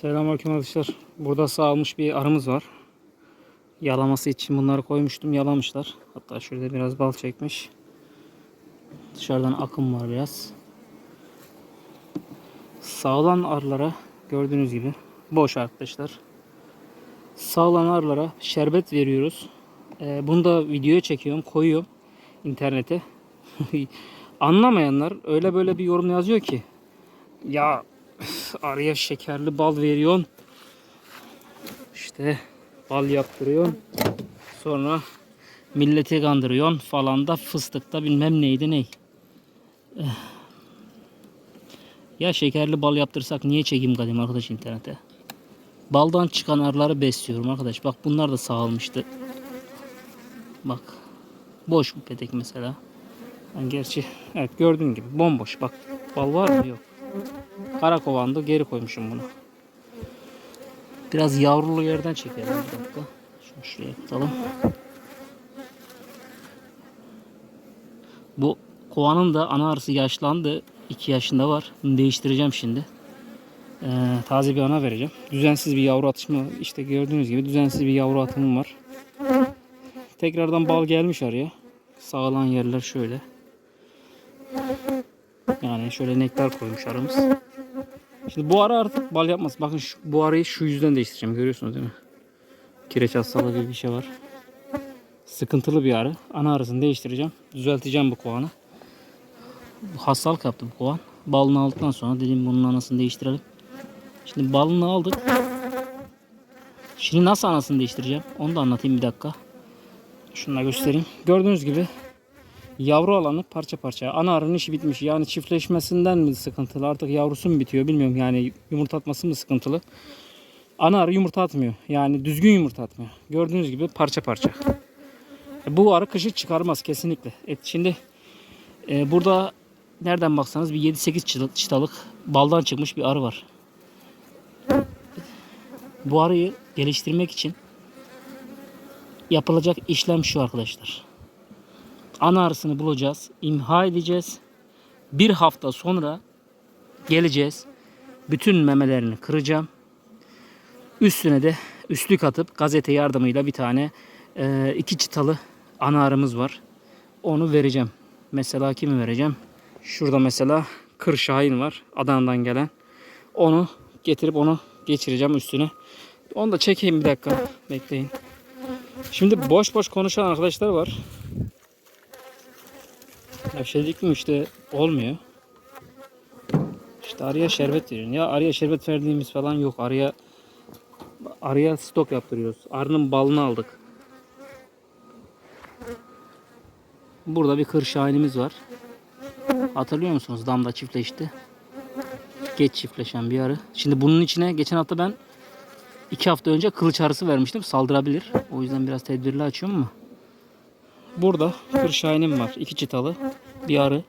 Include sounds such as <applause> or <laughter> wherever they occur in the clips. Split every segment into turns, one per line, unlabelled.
Selamünaleyküm arkadaşlar. Burada sağılmış bir arımız var. Yalaması için bunları koymuştum. Yalamışlar. Hatta şurada biraz bal çekmiş. Dışarıdan akım var biraz. Sağlan arılara gördüğünüz gibi boş arkadaşlar. Sağlan arılara şerbet veriyoruz. Ee, bunu da videoya çekiyorum, koyuyorum internete. <laughs> Anlamayanlar öyle böyle bir yorum yazıyor ki ya üf, arıya şekerli bal veriyorsun. İşte bal yaptırıyorsun. Sonra milleti kandırıyorsun falan da fıstıkta bilmem neydi ney. Eh. Ya şekerli bal yaptırsak niye çekeyim kadim arkadaş internete? Baldan çıkan arıları besliyorum arkadaş. Bak bunlar da sağılmıştı. Bak. Boş bu petek mesela. Yani gerçi evet gördüğün gibi bomboş. Bak bal var mı? Yok. Karakovanda geri koymuşum bunu. Biraz yavrulu yerden çekelim bir dakika. Şunu şuraya tutalım. Bu kovanın da ana arısı yaşlandı. 2 yaşında var. Bunu değiştireceğim şimdi. Ee, taze bir ana vereceğim. Düzensiz bir yavru atışma işte gördüğünüz gibi düzensiz bir yavru atımım var. Tekrardan bal gelmiş araya. Sağlanan yerler şöyle. Yani şöyle nektar koymuş arımız. Şimdi bu ara artık bal yapmaz. Bakın şu, bu arayı şu yüzden değiştireceğim. Görüyorsunuz değil mi? Kireç hastalığı gibi bir şey var. Sıkıntılı bir arı. Ana arasını değiştireceğim. Düzelteceğim bu kovanı. Hastalık yaptı bu kovan. Balını aldıktan sonra dedim bunun anasını değiştirelim. Şimdi balını aldık. Şimdi nasıl anasını değiştireceğim? Onu da anlatayım bir dakika. Şunu da göstereyim. Gördüğünüz gibi yavru alanı parça parça. Ana arının işi bitmiş. Yani çiftleşmesinden mi sıkıntılı artık yavrusu mu bitiyor bilmiyorum. Yani yumurta atması mı sıkıntılı. Ana arı yumurta atmıyor. Yani düzgün yumurta atmıyor. Gördüğünüz gibi parça parça. Bu arı kışı çıkarmaz kesinlikle. Et şimdi e, burada nereden baksanız bir 7-8 çıta- çıtalık baldan çıkmış bir arı var. Bu arıyı geliştirmek için yapılacak işlem şu arkadaşlar. Ana arısını bulacağız, imha edeceğiz. Bir hafta sonra geleceğiz. Bütün memelerini kıracağım. Üstüne de üstlük atıp gazete yardımıyla bir tane e, iki çıtalı ana arımız var. Onu vereceğim. Mesela kimi vereceğim? Şurada mesela Kır var. Adana'dan gelen. Onu getirip onu geçireceğim üstüne. Onu da çekeyim bir dakika. Bekleyin. Şimdi boş boş konuşan arkadaşlar var. Ya dedik mi işte olmuyor. İşte araya şerbet veriyorsun. Ya araya şerbet verdiğimiz falan yok. Araya araya stok yaptırıyoruz. Arının balını aldık. Burada bir kır şahinimiz var. Hatırlıyor musunuz? Damda çiftleşti. Geç çiftleşen bir arı. Şimdi bunun içine geçen hafta ben iki hafta önce kılıç arısı vermiştim. Saldırabilir. O yüzden biraz tedbirli açıyorum ama. Burada kır şahinim var. iki çıtalı. Bir arı.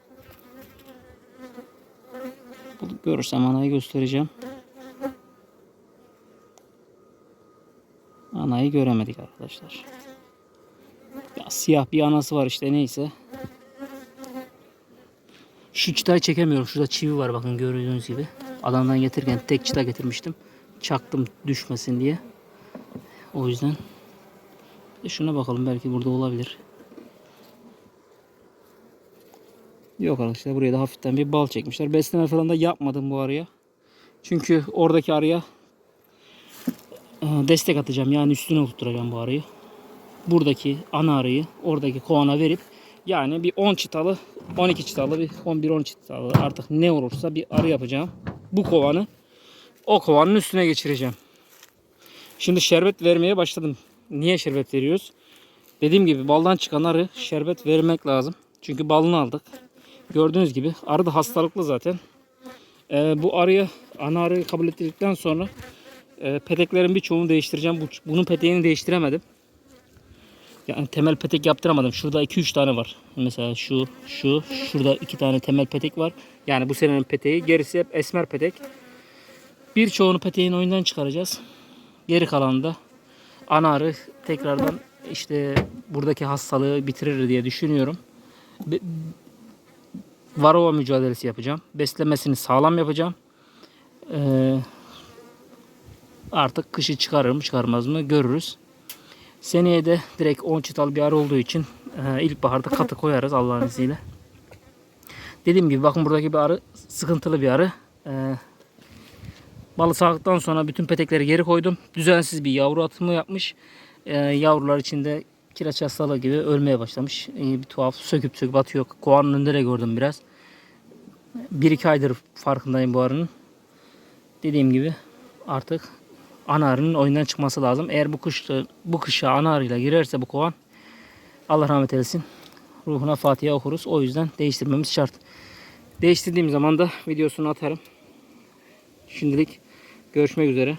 Bunu görürsem anayı göstereceğim. Anayı göremedik arkadaşlar. Ya siyah bir anası var işte neyse. Şu çıtayı çekemiyorum. Şurada çivi var bakın gördüğünüz gibi. Adamdan getirirken tek çıta getirmiştim. Çaktım düşmesin diye. O yüzden. Şuna bakalım belki burada olabilir. Yok arkadaşlar buraya da hafiften bir bal çekmişler. Besleme falan da yapmadım bu araya. Çünkü oradaki arıya e, destek atacağım. Yani üstüne oturtacağım bu arıyı. Buradaki ana arıyı oradaki kovana verip yani bir 10 çıtalı 12 çıtalı bir 11-10 çıtalı artık ne olursa bir arı yapacağım. Bu kovanı o kovanın üstüne geçireceğim. Şimdi şerbet vermeye başladım. Niye şerbet veriyoruz? Dediğim gibi baldan çıkan arı şerbet vermek lazım. Çünkü balını aldık. Gördüğünüz gibi arı da hastalıklı zaten. Ee, bu arıyı ana arıyı kabul ettirdikten sonra e, peteklerin birçoğunu değiştireceğim. Bu, bunun peteğini değiştiremedim. Yani temel petek yaptıramadım. Şurada 2-3 tane var. Mesela şu, şu, şurada 2 tane temel petek var. Yani bu senenin peteği. Gerisi hep esmer petek. Birçoğunu peteğin oyundan çıkaracağız. Geri kalanı da ana arı tekrardan işte buradaki hastalığı bitirir diye düşünüyorum. Be- Varroa mücadelesi yapacağım. Beslemesini sağlam yapacağım. Ee, Artık kışı çıkarır mı çıkarmaz mı görürüz. Seneye de direkt 10 çıtalı bir arı olduğu için e, ilkbaharda katı koyarız Allah'ın izniyle. Dediğim gibi bakın buradaki bir arı sıkıntılı bir arı. E, balı sağdıktan sonra bütün petekleri geri koydum. Düzensiz bir yavru atımı yapmış. E, yavrular içinde kireç hastalığı gibi ölmeye başlamış. E, bir tuhaf söküp söküp atıyor. Kovanın önünde de gördüm biraz. 1-2 aydır farkındayım bu arının. Dediğim gibi artık ana arının oyundan çıkması lazım. Eğer bu kış bu kışa ana arıyla girerse bu kovan Allah rahmet eylesin. Ruhuna Fatiha okuruz. O yüzden değiştirmemiz şart. Değiştirdiğim zaman da videosunu atarım. Şimdilik görüşmek üzere.